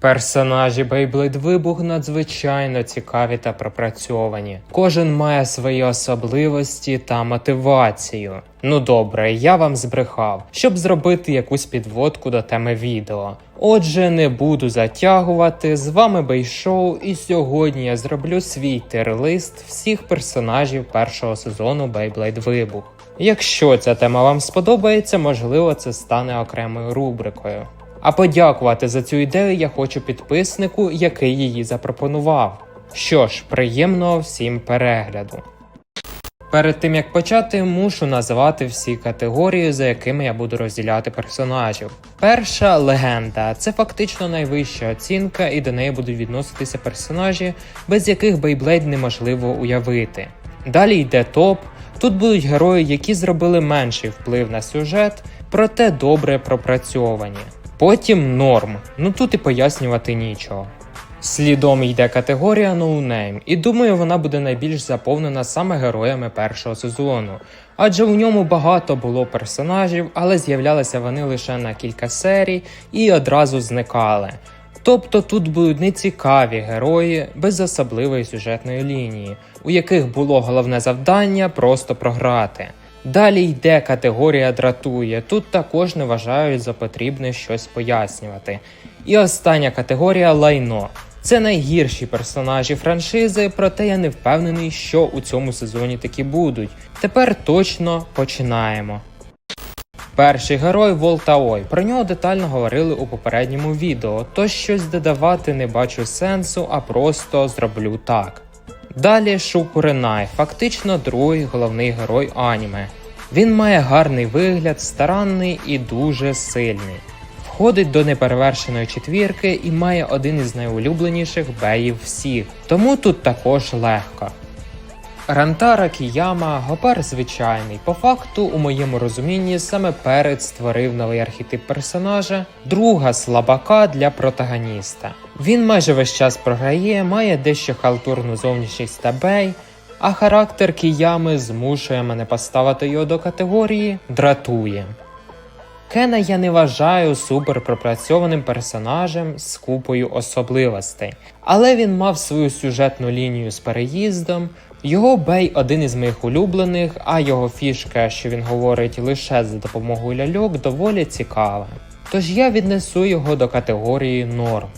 Персонажі Beyblade Вибух надзвичайно цікаві та пропрацьовані. Кожен має свої особливості та мотивацію. Ну добре, я вам збрехав, щоб зробити якусь підводку до теми відео. Отже, не буду затягувати. З вами Бейшоу, і сьогодні я зроблю свій тир-лист всіх персонажів першого сезону Beyblade Вибух. Якщо ця тема вам сподобається, можливо, це стане окремою рубрикою. А подякувати за цю ідею я хочу підписнику, який її запропонував. Що ж, приємного всім перегляду. Перед тим як почати, мушу назвати всі категорії, за якими я буду розділяти персонажів. Перша легенда це фактично найвища оцінка, і до неї будуть відноситися персонажі, без яких Beyblade неможливо уявити. Далі йде топ. Тут будуть герої, які зробили менший вплив на сюжет, проте добре пропрацьовані. Потім норм, ну тут і пояснювати нічого. Слідом йде категорія No Name, і думаю, вона буде найбільш заповнена саме героями першого сезону, адже у ньому багато було персонажів, але з'являлися вони лише на кілька серій і одразу зникали. Тобто тут будуть нецікаві герої без особливої сюжетної лінії, у яких було головне завдання просто програти. Далі йде категорія дратує. Тут також не вважають за потрібне щось пояснювати. І остання категорія лайно. Це найгірші персонажі франшизи, проте я не впевнений, що у цьому сезоні такі будуть. Тепер точно починаємо. Перший герой Волтаой. Про нього детально говорили у попередньому відео, тож щось додавати не бачу сенсу, а просто зроблю так. Далі Шукуринай, фактично другий головний герой аніме. Він має гарний вигляд, старанний і дуже сильний. Входить до неперевершеної четвірки і має один із найулюбленіших беїв всіх, тому тут також легко. Рантара Кіяма гопар звичайний. По факту, у моєму розумінні, саме перед створив новий архетип персонажа, друга слабака для протагоніста. Він майже весь час програє, має дещо халтурну зовнішність та бей, а характер Кіями змушує мене поставити його до категорії дратує. Кена я не вважаю супер пропрацьованим персонажем з купою особливостей, але він мав свою сюжетну лінію з переїздом. Його бей один із моїх улюблених, а його фішка, що він говорить лише за допомогою ляльок, доволі цікава. Тож я віднесу його до категорії норм.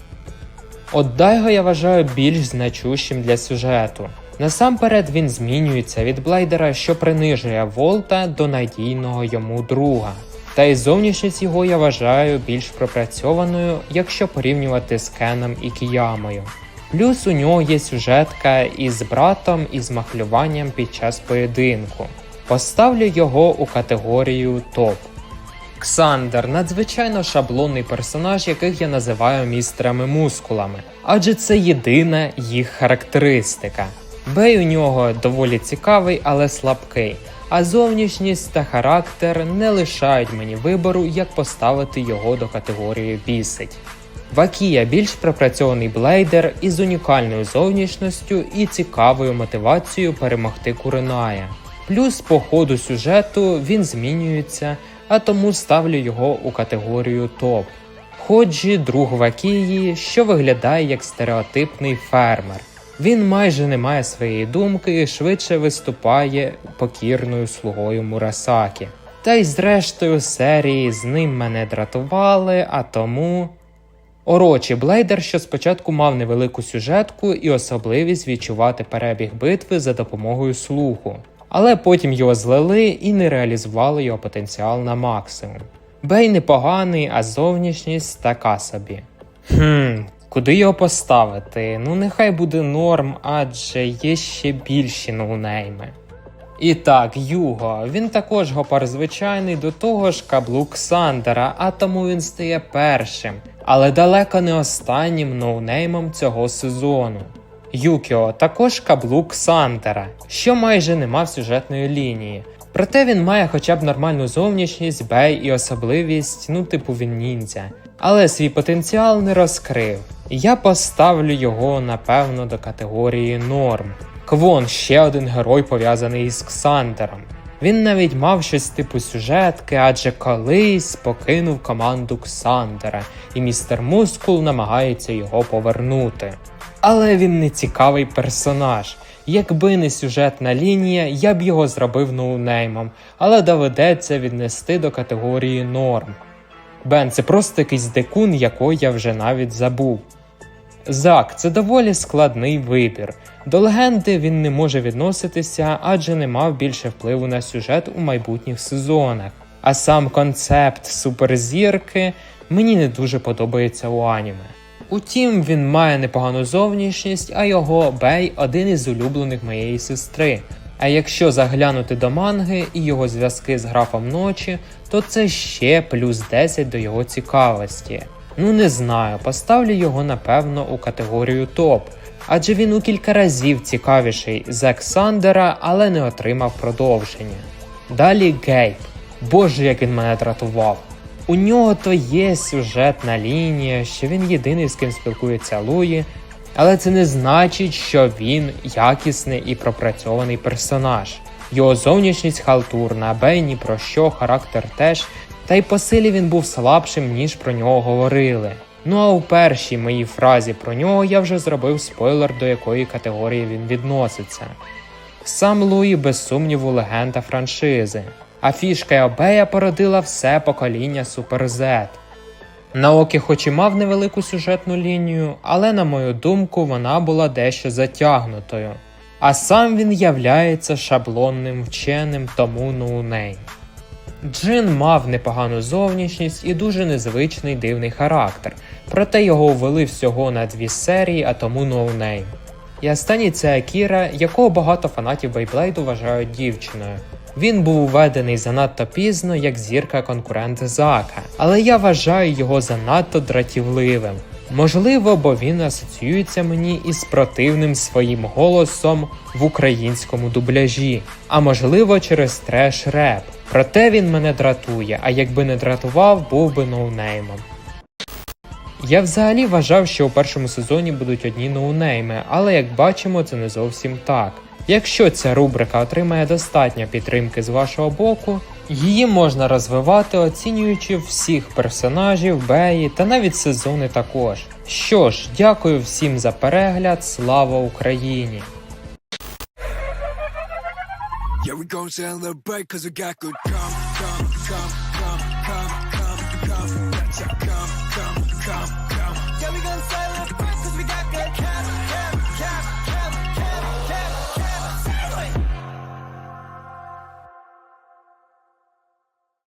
От Дайго я вважаю більш значущим для сюжету. Насамперед він змінюється від блайдера, що принижує Волта до надійного йому друга. Та й зовнішність його я вважаю більш пропрацьованою, якщо порівнювати з Кеном і Кіямою. Плюс у нього є сюжетка із братом і з махлюванням під час поєдинку. Поставлю його у категорію топ. Ксандер надзвичайно шаблонний персонаж, яких я називаю містерами мускулами, адже це єдина їх характеристика. Бей у нього доволі цікавий, але слабкий, а зовнішність та характер не лишають мені вибору, як поставити його до категорії бісить. Вакія більш пропрацьований блейдер із унікальною зовнішністю і цікавою мотивацією перемогти Куриная. Плюс по ходу сюжету він змінюється, а тому ставлю його у категорію топ. Ходжі друг Вакії, що виглядає як стереотипний фермер. Він майже не має своєї думки і швидше виступає покірною слугою Мурасакі. Та й зрештою серії з ним мене дратували, а тому. Орочі блейдер, що спочатку мав невелику сюжетку і особливість відчувати перебіг битви за допомогою слуху, але потім його злили і не реалізували його потенціал на максимум. Бей непоганий, а зовнішність така собі. Хм, куди його поставити? Ну нехай буде норм, адже є ще більші ноунейми. І так, Юго, він також гопар звичайний, до того ж каблук Сандера, а тому він стає першим, але далеко не останнім ноунеймом цього сезону. Юкіо також каблук Сандера, що майже не мав сюжетної лінії. Проте він має хоча б нормальну зовнішність, бей і особливість, ну типу він ніндзя. Але свій потенціал не розкрив. Я поставлю його напевно до категорії норм. Квон ще один герой пов'язаний із Ксандером. Він навіть мав щось типу сюжетки, адже колись покинув команду Ксандера, і містер Мускул намагається його повернути. Але він не цікавий персонаж. Якби не сюжетна лінія, я б його зробив ноунеймом, але доведеться віднести до категорії норм. Бен, це просто якийсь декун, якого я вже навіть забув. Зак це доволі складний вибір. До легенди він не може відноситися, адже не мав більше впливу на сюжет у майбутніх сезонах. А сам концепт суперзірки мені не дуже подобається у аніме. Утім, він має непогану зовнішність, а його Бей один із улюблених моєї сестри. А якщо заглянути до манги і його зв'язки з графом ночі, то це ще плюс 10 до його цікавості. Ну не знаю, поставлю його напевно у категорію топ, адже він у кілька разів цікавіший з Ександера, але не отримав продовження. Далі Гейб. Боже, як він мене дратував. У нього то є сюжетна лінія, що він єдиний з ким спілкується Луї, але це не значить, що він якісний і пропрацьований персонаж. Його зовнішність халтурна, а Бей ні про що, характер теж, та й по силі він був слабшим, ніж про нього говорили. Ну а у першій моїй фразі про нього я вже зробив спойлер, до якої категорії він відноситься. Сам Луї, без сумніву, легенда франшизи, а фішка Еобея породила все покоління Super Z. Наокі хоч і мав невелику сюжетну лінію, але, на мою думку, вона була дещо затягнутою. А сам він являється шаблонним вченим, тому ноунейм. Джин мав непогану зовнішність і дуже незвичний дивний характер, проте його ввели всього на дві серії, а тому ноунейм. І останній це Акіра, якого багато фанатів Бейблейду вважають дівчиною. Він був введений занадто пізно, як зірка конкурент Зака, але я вважаю його занадто дратівливим. Можливо, бо він асоціюється мені із противним своїм голосом в українському дубляжі, а можливо через треш реп. Проте він мене дратує, а якби не дратував, був би ноунеймом. Я взагалі вважав, що у першому сезоні будуть одні ноунейми, але як бачимо, це не зовсім так. Якщо ця рубрика отримає достатньо підтримки з вашого боку, її можна розвивати, оцінюючи всіх персонажів, беї та навіть сезони також. Що ж, дякую всім за перегляд, слава Україні! Yeah, we gon' celebrate cause we got good come,